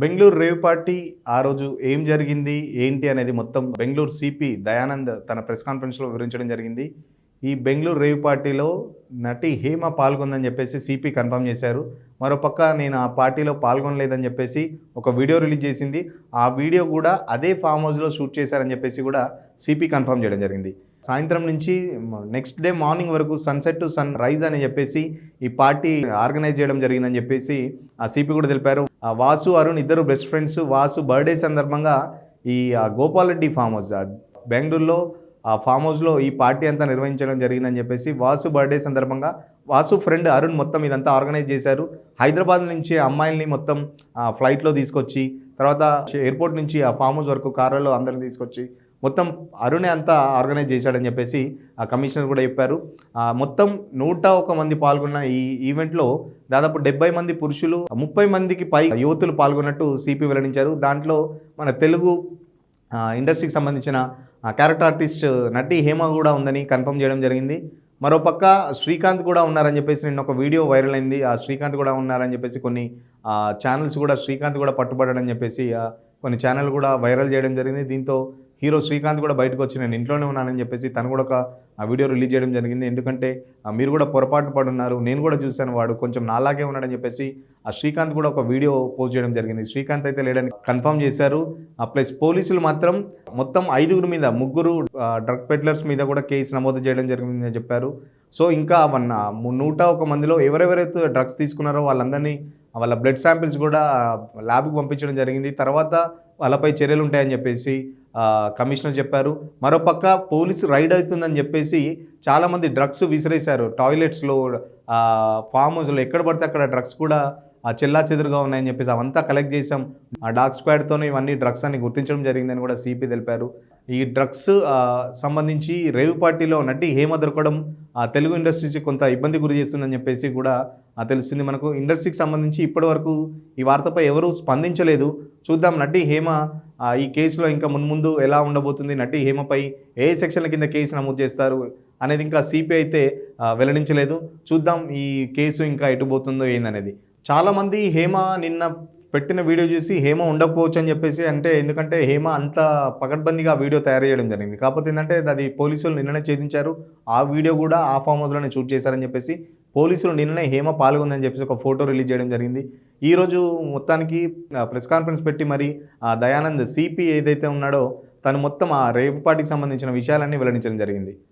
Bengaluru rave party ఆ రోజు ఏం జరిగింది ఏంటి అనేది మొత్తం బెంగళూరు సిపి దయానంద్ తన ప్రెస్ కాన్ఫరెన్స్లో వివరించడం జరిగింది. ఈ బెంగళూరు రేవ్ పార్టీలో నటి హేమ పాల్గొందని చెప్పేసి సిపి కన్ఫర్మ్ చేశారు. మరోపక్క నేను ఆ పార్టీలో పాల్గొనలేదని చెప్పేసి ఒక వీడియో రిలీజ్ చేసింది. ఆ వీడియో కూడా అదే ఫామ్ హౌస్లో షూట్ చేశారని చెప్పేసి కూడా సిపి కన్ఫర్మ్ చేయడం జరిగింది. సాయంత్రం నుంచి నెక్స్ట్ డే మార్నింగ్ వరకు సన్సెట్ టు సన్ రైజ్ అని చెప్పేసి ఈ పార్టీ ఆర్గనైజ్ చేయడం జరిగిందని చెప్పేసి ఆ సిపి కూడా తెలిపారు. వాసు అరుణ్ ఇద్దరు బెస్ట్ ఫ్రెండ్స్ వాసు బర్త్డే సందర్భంగా ఈ గోపాల్ రెడ్డి ఫామ్ హౌస్ బెంగళూరులో ఆ ఫామ్ హౌస్లో ఈ పార్టీ అంతా నిర్వహించడం జరిగిందని చెప్పేసి వాసు బర్త్డే సందర్భంగా వాసు ఫ్రెండ్ అరుణ్ మొత్తం ఇదంతా ఆర్గనైజ్ చేశారు. హైదరాబాద్ నుంచి అమ్మాయిల్ని మొత్తం ఆ ఫ్లైట్లో తీసుకొచ్చి తర్వాత ఎయిర్పోర్ట్ నుంచి ఆ ఫామ్ హౌస్ వరకు కార్లలో అందరిని తీసుకొచ్చి మొత్తం అరుణే అంతా ఆర్గనైజ్ చేశాడని చెప్పేసి ఆ కమిషనర్ కూడా చెప్పారు. మొత్తం నూట ఒక మంది పాల్గొన్న ఈ ఈవెంట్లో దాదాపు డెబ్బై మంది పురుషులు ముప్పై మందికి పై యువతులు పాల్గొన్నట్టు సిపి వెల్లడించారు. దాంట్లో మన తెలుగు ఇండస్ట్రీకి సంబంధించిన క్యారెక్టర్ ఆర్టిస్ట్ నటి హేమ కూడా ఉందని కన్ఫర్మ్ చేయడం జరిగింది. మరోపక్క శ్రీకాంత్ కూడా ఉన్నారని చెప్పేసి నిన్న ఒక వీడియో వైరల్ అయింది. ఆ శ్రీకాంత్ కూడా ఉన్నారని చెప్పేసి కొన్ని ఛానల్స్ కూడా శ్రీకాంత్ కూడా పట్టుబడని చెప్పేసి కొన్ని ఛానల్ కూడా వైరల్ చేయడం జరిగింది. దీంతో హీరో శ్రీకాంత్ కూడా బయటకు వచ్చి నేను ఇంట్లోనే ఉన్నానని చెప్పేసి తను కూడా ఒక ఆ వీడియో రిలీజ్ చేయడం జరిగింది. ఎందుకంటే మీరు కూడా పొరపాటు పడున్నారు నేను కూడా చూశాను వాడు కొంచెం నాలాగే ఉన్నాడని చెప్పేసి ఆ శ్రీకాంత్ కూడా ఒక వీడియో పోస్ట్ చేయడం జరిగింది. శ్రీకాంత్ అయితే లేడని కన్ఫర్మ్ చేశారు. ఆ ప్లస్ పోలీసులు మాత్రం మొత్తం ఐదుగురు మీద ముగ్గురు డ్రగ్ పెడ్లర్స్ మీద కూడా కేసు నమోదు చేయడం జరిగిందని చెప్పారు. సో ఇంకా వన్ నూట ఒక మందిలో ఎవరెవరైతే డ్రగ్స్ తీసుకున్నారో వాళ్ళందరినీ వాళ్ళ బ్లడ్ శాంపిల్స్ కూడా ల్యాబ్కి పంపించడం జరిగింది. తర్వాత వాళ్ళపై చర్యలు ఉంటాయని చెప్పేసి కమిషనర్ చెప్పారు. మరోపక్క పోలీసు రైడ్ అవుతుందని చెప్పేసి చాలామంది డ్రగ్స్ విసిరేశారు. టాయిలెట్స్లో ఫామ్ హౌస్లో ఎక్కడ పడితే అక్కడ డ్రగ్స్ కూడా చెల్లా చెదురుగా ఉన్నాయని చెప్పేసి అవంతా కలెక్ట్ చేసాం ఆ డాగ్ స్క్వాడ్తోనే ఇవన్నీ డ్రగ్స్ అని గుర్తించడం జరిగిందని కూడా సిపి తెలిపారు. ఈ డ్రగ్స్ సంబంధించి రేవ్ పార్టీలో నటి హేమ దొరకడం ఆ తెలుగు ఇండస్ట్రీకి కొంత ఇబ్బంది గురి చేస్తుందని చెప్పేసి కూడా తెలుస్తుంది. మనకు ఇండస్ట్రీకి సంబంధించి ఇప్పటి వరకు ఈ వార్తపై ఎవరూ స్పందించలేదు. చూద్దాం నటి హేమ ఈ కేసులో ఇంకా మున్ముందు ఎలా ఉండబోతుంది? నటి హేమపై ఏ సెక్షన్ల కింద కేసు నమోదు చేస్తారు? అనేది ఇంకా సిపి అయితే వెల్లడించలేదు. చూద్దాం ఈ కేసు ఇంకా ఎటు పోతుందో ఏందనేది. చాలామంది హేమ నిన్న పెట్టిన వీడియో చూసి హేమ ఉండకపోవచ్చు అని చెప్పేసి అంటే ఎందుకంటే హేమ అంత పకడ్బందీగా వీడియో తయారు చేయడం జరిగింది. కాకపోతే ఏంటంటే అది పోలీసులు నిన్ననే ఛేదించారు. ఆ వీడియో కూడా ఆ ఫామ్ హౌస్లోనే షూట్ చేశారని చెప్పేసి పోలీసులు నిన్ననే హేమ పాల్గొందని చెప్పేసి ఒక ఫోటో రిలీజ్ చేయడం జరిగింది. ఈరోజు మొత్తానికి ప్రెస్ కాన్ఫరెన్స్ పెట్టి మరి ఆ దయానంద్ సిపి ఏదైతే ఉన్నాడో తను మొత్తం ఆ రేపు పార్టీకి సంబంధించిన విషయాలన్నీ వెల్లడించడం జరిగింది.